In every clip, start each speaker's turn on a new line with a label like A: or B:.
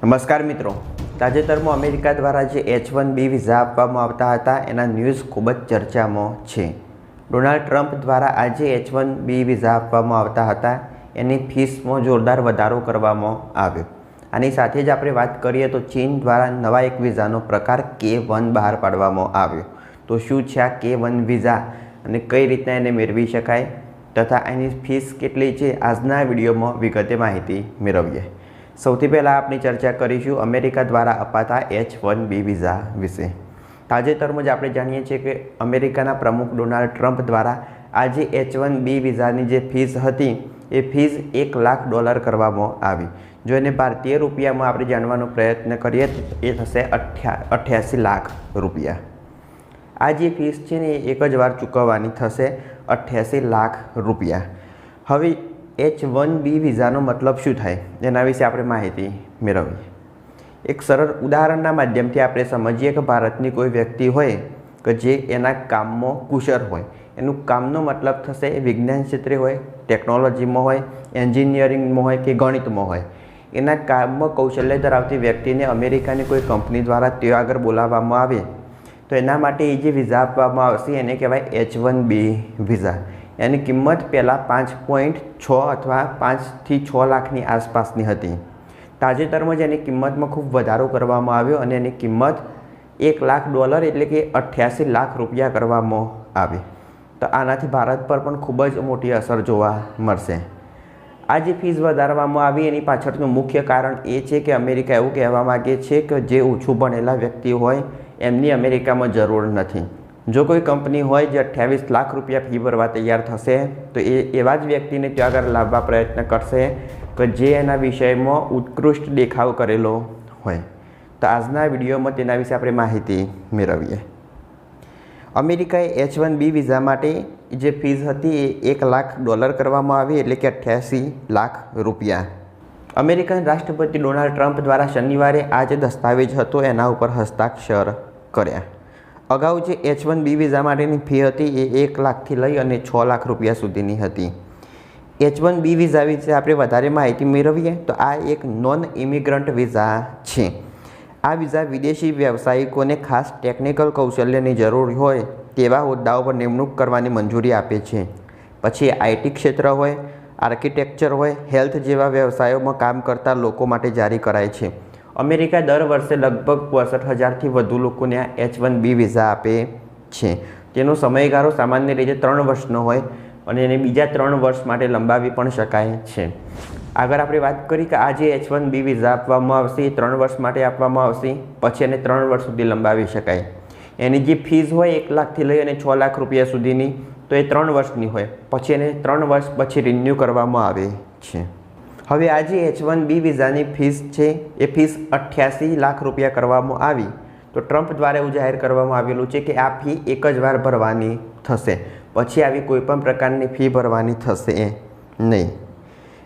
A: નમસ્કાર મિત્રો. તાજેતરમાં અમેરિકા દ્વારા જે એચ વન બી વિઝા આપવામાં આવતા હતા, એના ન્યૂઝ ખૂબ જ ચર્ચામાં છે. ડોનાલ્ડ ટ્રમ્પ દ્વારા આજે એચ વન બી વિઝા આપવામાં આવતા હતા, એની ફીસમાં જોરદાર વધારો કરવામાં આવ્યો. આની સાથે જ આપણે વાત કરીએ તો ચીન દ્વારા નવા એક વિઝાનો પ્રકાર કે વન બહાર પાડવામાં આવ્યો. તો શું છે આ કે વન વિઝા અને કઈ રીતના એને મેળવી શકાય? તથા એની ફીસ કેટલી છે? આજના વિડીયોમાં વિગતે માહિતી મેળવીએ. સૌથી પહેલાં આપણી ચર્ચા કરીશું અમેરિકા દ્વારા અપાતા એચ વન બી વિઝા વિશે. તાજેતરમાં જ આપણે જાણીએ છીએ કે અમેરિકાના પ્રમુખ ડોનાલ્ડ ટ્રમ્પ દ્વારા આજે એચ વન બી વિઝાની જે ફીસ હતી, એ ફીસ એક લાખ ડોલર કરવામાં આવી. જો એને ભારતીય રૂપિયામાં આપણે જાણવાનો પ્રયત્ન કરીએ તો એ થશે અઠ્યા, અઠ્યાસી લાખ રૂપિયા. આ જે ફીસ છે ને, એ એક જ વાર ચૂકવવાની થશે અઠ્યાસી લાખ રૂપિયા. હવે એચ વન બી વિઝાનો મતલબ શું થાય? એના વિશે આપણે માહિતી મેળવીએ. એક સરળ ઉદાહરણના માધ્યમથી આપણે સમજીએ કે ભારતની કોઈ વ્યક્તિ હોય કે જે એના કામમાં કુશળ હોય. એનું કામનો મતલબ થશે વિજ્ઞાન ક્ષેત્રે હોય, ટેકનોલોજીમાં હોય, એન્જિનિયરિંગમાં હોય કે ગણિતમાં હોય. એના કામમાં કૌશલ્ય ધરાવતી વ્યક્તિને અમેરિકાની કોઈ કંપની દ્વારા તે આગળ બોલાવવામાં આવે. તો એના માટે એ જે વિઝા આપવામાં આવશે એને કહેવાય એચ વન બી વિઝા એની કિંમત પહેલાં પાંચ પોઈન્ટ છ અથવા પાંચથી છ લાખની આસપાસની હતી. તાજેતરમાં જ એની કિંમતમાં ખૂબ વધારો કરવામાં આવ્યો અને એની કિંમત એક લાખ ડોલર એટલે કે અઠ્યાસી લાખ રૂપિયા કરવામાં આવી. તો આનાથી ભારત પર પણ ખૂબ જ મોટી અસર જોવા મળશે. આ જે ફીસ વધારવામાં આવી એની પાછળનું મુખ્ય કારણ એ છે કે અમેરિકા એવું કહેવા માગે છે કે જે ઓછું ભણેલા વ્યક્તિ હોય એમની અમેરિકામાં જરૂર નથી. જો કોઈ કંપની હોય જે અઠ્યાવીસ લાખ રૂપિયા ફી ભરવા તૈયાર થશે, તો એ એવા જ વ્યક્તિને ત્યાં આગળ લાવવા પ્રયત્ન કરશે કે જે એના વિષયમાં ઉત્કૃષ્ટ દેખાવ કરેલો હોય. તો આજના વિડીયોમાં તેના વિશે આપણે માહિતી મેળવીએ. અમેરિકાએ એચ વન બી વિઝા માટે જે ફીસ હતી એ એક લાખ ડોલર કરવામાં આવી, એટલે કે અઠ્યાસી લાખ રૂપિયા. અમેરિકન રાષ્ટ્રપતિ ડોનાલ્ડ ટ્રમ્પ દ્વારા શનિવારે આ જે દસ્તાવેજ હતો એના ઉપર હસ્તાક્ષર કર્યા. અગાઉ જે એચ વન બી વિઝા માટેની ફી હતી એ એક લાખથી લઈ અને છ લાખ રૂપિયા સુધીની હતી. એચ વન બી વિઝા વિશે આપણે વધારે માહિતી મેળવીએ તો આ એક નોન ઇમિગ્રન્ટ વિઝા છે. આ વિઝા વિદેશી વ્યવસાયિકોને ખાસ ટેકનિકલ કૌશલ્યની જરૂર હોય તેવા હોદ્દાઓ પર નિમણૂક કરવાની મંજૂરી આપે છે. પછી આઈટી ક્ષેત્ર હોય, આર્કિટેક્ચર હોય, હેલ્થ જેવા વ્યવસાયોમાં કામ કરતા લોકો માટે જારી કરાય છે. અમેરિકા દર વર્ષે લગભગ પોસઠ હજારથી વધુ લોકોને આ એચ વન બી વિઝા આપે છે. તેનો સમયગાળો સામાન્ય રીતે ત્રણ વર્ષનો હોય અને એને બીજા ત્રણ વર્ષ માટે લંબાવી પણ શકાય છે. આગળ આપણે વાત કરી કે આ જે એચ વન બી વિઝા આપવામાં આવશે એ ત્રણ વર્ષ માટે આપવામાં આવશે, પછી એને ત્રણ વર્ષ સુધી લંબાવી શકાય. એની જે ફીસ હોય એક લાખથી લઈ અને છ લાખ રૂપિયા સુધીની, તો એ ત્રણ વર્ષની હોય. પછી એને ત્રણ વર્ષ પછી રિન્યૂ કરવામાં આવે છે. હવે આ જે એચ વન બી વિઝાની ફીસ છે, એ ફીસ અઠ્યાસી લાખ રૂપિયા કરવામાં આવી. તો ટ્રમ્પ દ્વારા એવું જાહેર કરવામાં આવેલું છે કે આ ફી એક જ વાર ભરવાની થશે. પછી આવી કોઈપણ પ્રકારની ફી ભરવાની થશે નહીં.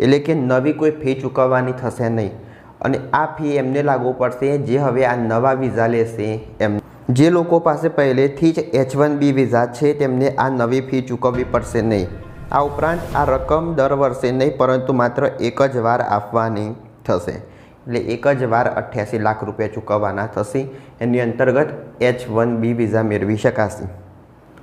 A: એટલે કે નવી કોઈ ફી ચૂકવવાની થશે નહીં. અને આ ફી એમને લાગુ પડશે જે હવે આ નવા વિઝા લેશે એમ. જે લોકો પાસે પહેલેથી જ એચ વન બી વિઝા છે, તેમને આ નવી ફી ચૂકવવી પડશે નહીં. આ ઉપરાંત આ રકમ દર વર્ષે નહીં, પરંતુ માત્ર એક જ વાર આપવાની થશે. એટલે એક જ વાર અઠ્યાસી લાખ રૂપિયા ચૂકવવાના થશે. એની અંતર્ગત એચ વન બી વિઝા મેળવી શકાશે.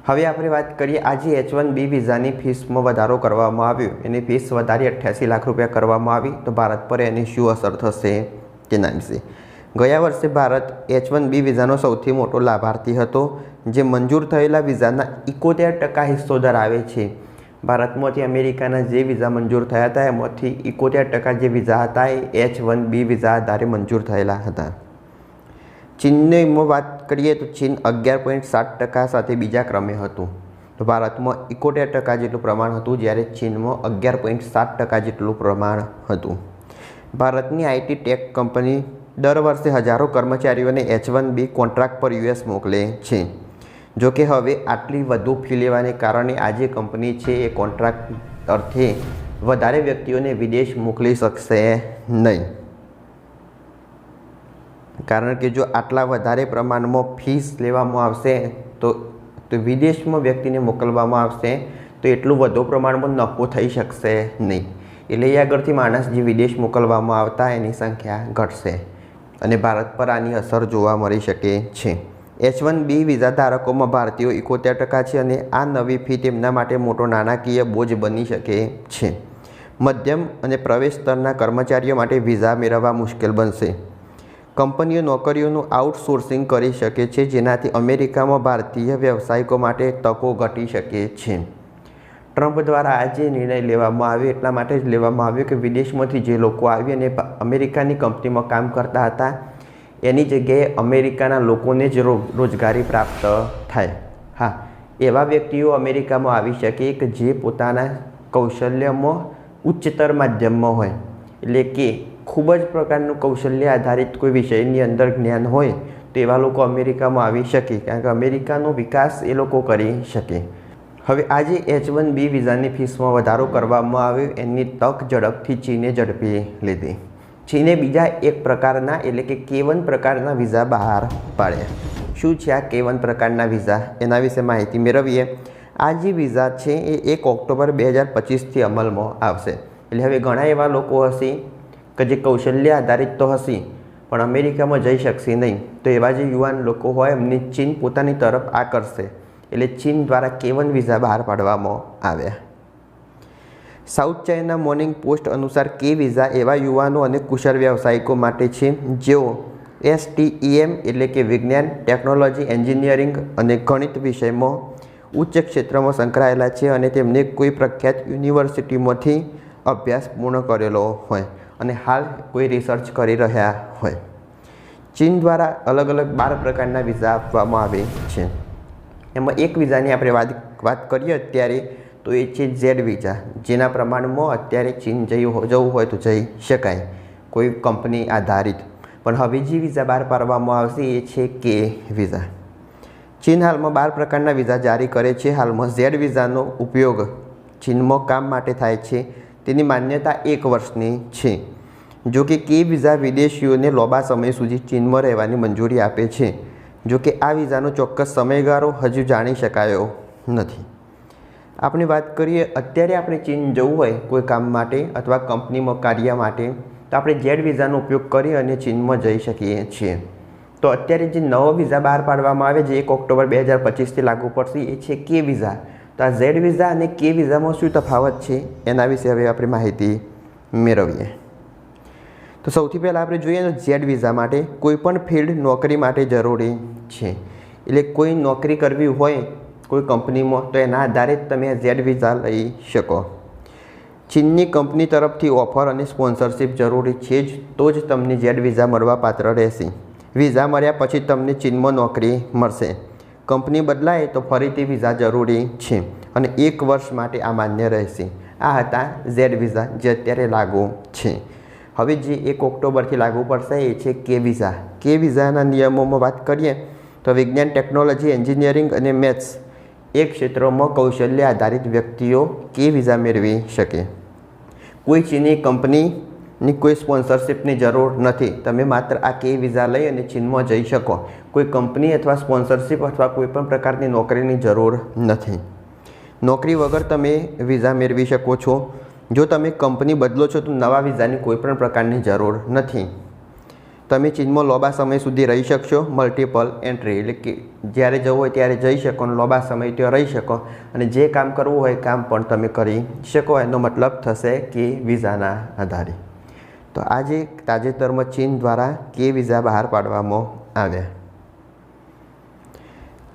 A: હવે આપણે વાત કરીએ, આજે એચ વન બી વિઝાની ફીસમાં વધારો કરવામાં આવ્યો. એની ફીસ વધારી અઠ્યાસી લાખ રૂપિયા કરવામાં આવી. તો ભારત પર એની શું અસર થશે તેના વિશે ગયા વર્ષે ભારત એચ વન બી વિઝાનો સૌથી મોટો લાભાર્થી હતો, જે મંજૂર થયેલા વિઝાના ઇકોતેર ટકા હિસ્સો ધરાવે છે. ભારતમાંથી અમેરિકાના જે વિઝા મંજૂર થયા હતા, એમાંથી ઇકોતેર ટકા જે વિઝા હતા એ એચ વન બી વિઝા આધારે મંજૂર થયેલા હતા. ચીનની વાત કરીએ તો ચીન અગિયાર પોઈન્ટ સાત ટકા સાથે બીજા ક્રમે હતું. તો ભારતમાં ઇકોતેર ટકા જેટલું પ્રમાણ હતું જ્યારે ચીનમાં અગિયાર પોઈન્ટ સાત ટકા જેટલું પ્રમાણ હતું. ભારતની આઈટી ટેક કંપની દર વર્ષે હજારો કર્મચારીઓને એચ વન બી કોન્ટ્રાક્ટ પર યુએસ મોકલે છે. જો કે હવે આટલી વધુ ફી લેવાને કારણે આ જે કંપની છે એ કોન્ટ્રાક્ટ અર્થે વધારે વ્યક્તિઓને વિદેશ મોકલી શકશે નહીં. કારણ કે જો આટલા વધારે પ્રમાણમાં ફીસ લેવામાં આવશે તો તો વિદેશમાં વ્યક્તિને મોકલવામાં આવશે તો એટલું વધુ પ્રમાણમાં નફો થઈ શકશે નહીં. એટલે એ આગળથી માણસ જે વિદેશ મોકલવામાં આવતા એની સંખ્યા ઘટશે અને ભારત પર આની અસર જોવા મળી શકે છે. એચ વન બી વિઝા ધારકોમાં ભારતીયો એકોતેર ટકા છે અને આ નવી ફી તેમના માટે મોટો નાણાકીય બોજ બની શકે છે. મધ્યમ અને પ્રવેશ સ્તરના કર્મચારીઓ માટે વિઝા મેળવવા મુશ્કેલ બનશે. કંપનીઓ નોકરીઓનું આઉટસોર્સિંગ કરી શકે છે, જેનાથી અમેરિકામાં ભારતીય વ્યવસાયિકો માટે તકો ઘટી શકે છે. ટ્રમ્પ દ્વારા આ જે નિર્ણય લેવામાં આવ્યો, એટલા માટે જ લેવામાં આવ્યો કે વિદેશમાંથી જે લોકો આવી અને અમેરિકાની કંપનીમાં કામ કરતા હતા એની જગ્યાએ અમેરિકાના લોકોને જ રોજગારી પ્રાપ્ત થાય. હા, એવા વ્યક્તિઓ અમેરિકામાં આવી શકે કે જે પોતાના કૌશલ્યમાં ઉચ્ચતર માધ્યમમાં હોય. એટલે કે ખૂબ જ પ્રકારનું કૌશલ્ય આધારિત કોઈ વિષયની અંદર જ્ઞાન હોય, તો એવા લોકો અમેરિકામાં આવી શકે, કારણ કે અમેરિકાનો વિકાસ એ લોકો કરી શકે. હવે આજે એચ વન બી વિઝાની ફીસમાં વધારો કરવામાં આવ્યો, એની તક ઝડપથી ચીને ઝડપી લીધી. ચીને બીજા એક પ્રકારના એટલે કે કેવન પ્રકારના વિઝા બહાર પાડ્યા શું છે આ કેવન પ્રકારના વિઝા એના વિશે માહિતી મેળવીએ. આ જે વિઝા છે એ એક ઓક્ટોબર બે હજાર પચીસથી અમલમાં આવશે. એટલે હવે ઘણા એવા લોકો હશે કે જે કૌશલ્ય આધારિત તો હશે, પણ અમેરિકામાં જઈ શકશે નહીં. તો એવા જે યુવાન લોકો હોય એમની ચીન પોતાની તરફ આકર્ષશે એટલે ચીન દ્વારા કેવન વિઝા બહાર પાડવામાં આવ્યા સાઉથ ચાઇના મોર્નિંગ પોસ્ટ અનુસાર કે વિઝા એવા યુવાનો અને કુશળ વ્યવસાયિકો માટે છે, જેઓ એસટીઈએમ એટલે કે વિજ્ઞાન, ટેકનોલોજી, એન્જિનિયરિંગ અને ગણિત વિષયમાં ઉચ્ચ ક્ષેત્રમાં સંકળાયેલા છે અને તેમને કોઈ પ્રખ્યાત યુનિવર્સિટીમાંથી અભ્યાસ પૂર્ણ કરેલો હોય અને હાલ કોઈ રિસર્ચ કરી રહ્યા હોય. ચીન દ્વારા અલગ અલગ બાર પ્રકારના વિઝા આપવામાં આવે છે. એમાં એક વિઝાની આપણે વાત વાત કરીએ, અત્યારે તો એ છે ઝેડ વિઝા. જેના પ્રમાણમાં અત્યારે ચીન જયું જવું હોય તો જઈ શકાય, કોઈ કંપની આધારિત. પણ હવે જે વિઝા બહાર પાડવામાં આવશે એ છે કે વિઝા. ચીન હાલમાં બાર પ્રકારના વિઝા જારી કરે છે. હાલમાં ઝેડ વિઝાનો ઉપયોગ ચીનમાં કામ માટે થાય છે. તેની માન્યતા એક વર્ષની છે. જો કે કે વિઝા વિદેશીઓને લોબા સમય સુધી ચીનમાં રહેવાની મંજૂરી આપે છે. જો કે આ વિઝાનો ચોક્કસ સમયગાળો હજુ જાણી શકાયો નથી. આપણે વાત કરીએ, અત્યારે આપણે ચીન જવું હોય કોઈ કામ માટે અથવા કંપનીમાં કાર્ય માટે, તો આપણે જેડ વિઝાનો ઉપયોગ કરી અને ચીનમાં જઈ શકીએ છીએ. તો અત્યારે જે નવો વિઝા બહાર પાડવામાં આવે, જે એક ઓક્ટોબર બે હજાર પચીસથી લાગુ પડશે, એ છે કે વિઝા. તો આ ઝેડ વિઝા અને કે વિઝામાં શું તફાવત છે, એના વિશે હવે આપણે માહિતી મેળવીએ. તો સૌથી પહેલાં આપણે જોઈએ તો ઝેડ વિઝા માટે કોઈપણ ફિલ્ડ નોકરી માટે જરૂરી છે. એટલે કોઈ નોકરી કરવી હોય કોઈ કંપનીમાં તો એના આધારે જ તમે ઝેડ વિઝા લઈ શકો. ચીનની કંપની તરફથી ઓફર અને સ્પોન્સરશિપ જરૂરી છે જ, તો જ તમને ઝેડ વિઝા મળવા પાત્ર રહેશે. વિઝા મળ્યા પછી તમને ચીનમાં નોકરી મળશે. કંપની બદલાય તો ફરીથી વિઝા જરૂરી છે અને એક વર્ષ માટે આ માન્ય રહેશે. આ હતા ઝેડ વિઝા જે અત્યારે લાગુ છે. હવે જે એક ઓક્ટોબરથી લાગુ પડશે એ છે કે વિઝા કે વિઝાના નિયમોમાં વાત કરીએ, તો વિજ્ઞાન, ટેકનોલોજી, એન્જિનિયરિંગ અને મેથ્સ. એ ક્ષેત્રોમાં કૌશલ્ય આધારિત વ્યક્તિઓ કે વિઝા મેળવી શકે. કોઈ ચીની કંપનીની કોઈ સ્પોન્સરશિપની જરૂર નથી. તમે માત્ર આ કે વિઝા લઈ અને ચીનમાં જઈ શકો. કોઈ કંપની અથવા સ્પોન્સરશિપ અથવા કોઈ પણ પ્રકારની નોકરીની જરૂર નથી. નોકરી વગર તમે વિઝા મેળવી શકો છો. જો તમે કંપની બદલો છો તો નવા વિઝાની કોઈ પણ પ્રકારની જરૂર નથી. તમે ચીનમાં લોબા સમય સુધી રહી શકશો મલ્ટિપલ એન્ટ્રી એટલે કે જ્યારે જવું હોય ત્યારે જઈ શકો અને લોબા સમય ત્યાં રહી શકો. અને જે કામ કરવું હોય કામ પણ તમે કરી શકો, એનો મતલબ થશે કે વિઝાના આધારે. તો આજે તાજેતરમાં ચીન દ્વારા કે વિઝા બહાર પાડવામાં આવ્યા.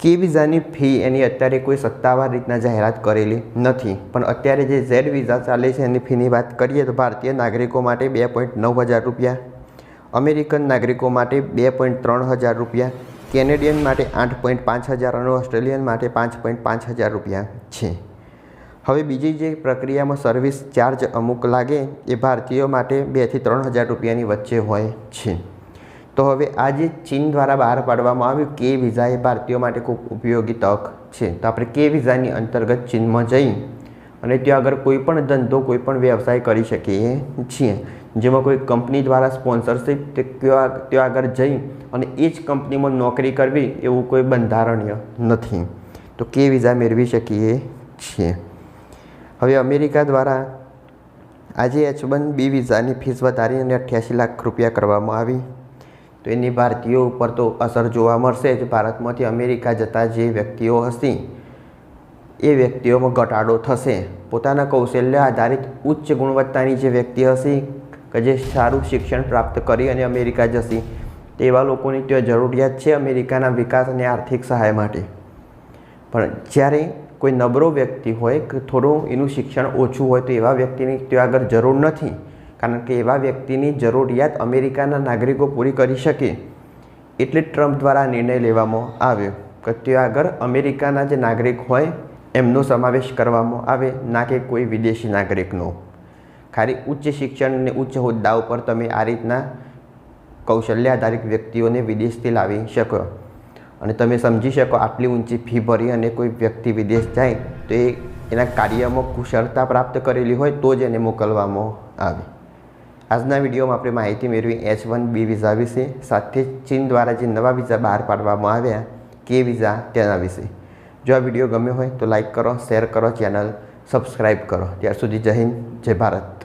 A: કે વિઝાની ફી એની અત્યારે કોઈ સત્તાવાર રીતના જાહેરાત કરેલી નથી, પણ અત્યારે જે ઝેડ વિઝા ચાલે છે એની ફીની વાત કરીએ તો ભારતીય નાગરિકો માટે બે પોઈન્ટ નવ હજાર રૂપિયા અમેરિકન નાગરિકો માટે બે પોઈન્ટ ત્રણ હજાર રૂપિયા, કેનેડિયન માટે આઠ પોઈન્ટ પાંચ હજાર અને ઓસ્ટ્રેલિયન માટે પાંચ પોઈન્ટ પાંચ હજાર રૂપિયા છે. હવે બીજી જે પ્રક્રિયામાં સર્વિસ ચાર્જ અમુક લાગે એ ભારતીયો માટે બેથી ત્રણ હજાર રૂપિયાની વચ્ચે હોય છે. તો હવે આ જે ચીન દ્વારા બહાર પાડવામાં આવ્યું કે વિઝા એ ભારતીયો માટે ખૂબ ઉપયોગી તક છે. તો આપણે કે વિઝાની અંતર્ગત ચીનમાં જઈ અને ત્યાં આગળ કોઈ પણ ધંધો, કોઈ પણ વ્યવસાય કરી શકીએ છીએ. જેમાં કોઈ કંપની દ્વારા સ્પોન્સરશિપ તે ત્યાં આગળ જઈ અને એ જ કંપનીમાં નોકરી કરવી એવું કોઈ બંધારણીય નથી. તો કે વિઝા મેળવી શકીએ છીએ? હવે અમેરિકા દ્વારા આજે એચ વન બી વિઝાની ફીસ વધારી અને અઠ્યાસી લાખ રૂપિયા કરવામાં આવી. તો એની ભારતીયો ઉપર તો અસર જોવા મળશે જ. ભારતમાંથી અમેરિકા જતા જે વ્યક્તિઓ હશે, એ વ્યક્તિઓમાં ઘટાડો થશે. પોતાના કૌશલ્ય આધારિત ઉચ્ચ ગુણવત્તાની જે વ્યક્તિ હશે કે જે સારું શિક્ષણ પ્રાપ્ત કરી અને અમેરિકા જશે, તેવા લોકોની ત્યાં જરૂરિયાત છે અમેરિકાના વિકાસ અને આર્થિક સહાય માટે. પણ જ્યારે કોઈ નબળો વ્યક્તિ હોય કે થોડું એનું શિક્ષણ ઓછું હોય તો એવા વ્યક્તિની ત્યાં આગળ જરૂર નથી. કારણ કે એવા વ્યક્તિની જરૂરિયાત અમેરિકાના નાગરિકો પૂરી કરી શકે એટલે ટ્રમ્પ દ્વારા નિર્ણય લેવામાં આવ્યો કે ત્યાં આગળ અમેરિકાના જે નાગરિક હોય એમનો સમાવેશ કરવામાં આવે, ના કે કોઈ વિદેશી નાગરિકનો. ખાલી ઉચ્ચ શિક્ષણ અને ઉચ્ચ હોદ્દા ઉપર તમે આ રીતના કૌશલ્ય આધારિત વ્યક્તિઓને વિદેશથી લાવી શકો. અને તમે સમજી શકો આટલી ઊંચી ફી ભરી અને કોઈ વ્યક્તિ વિદેશ જાય તો એ એના કાર્યમાં કુશળતા પ્રાપ્ત કરેલી હોય તો જ એને મોકલવામાં આવે. આજના વિડીયોમાં આપણે માહિતી મેળવી એચ વન બી વિઝા વિશે, સાથે ચીન દ્વારા જે નવા વિઝા બહાર પાડવામાં આવ્યા કે વિઝા તેના વિશે. જો આ વીડિયો ગમ્યો હોય તો લાઇક કરો, શેર કરો, ચેનલ સબસ્ક્રાઈબ કરો. ત્યાર સુધી જય હિન્દ, જય ભારત.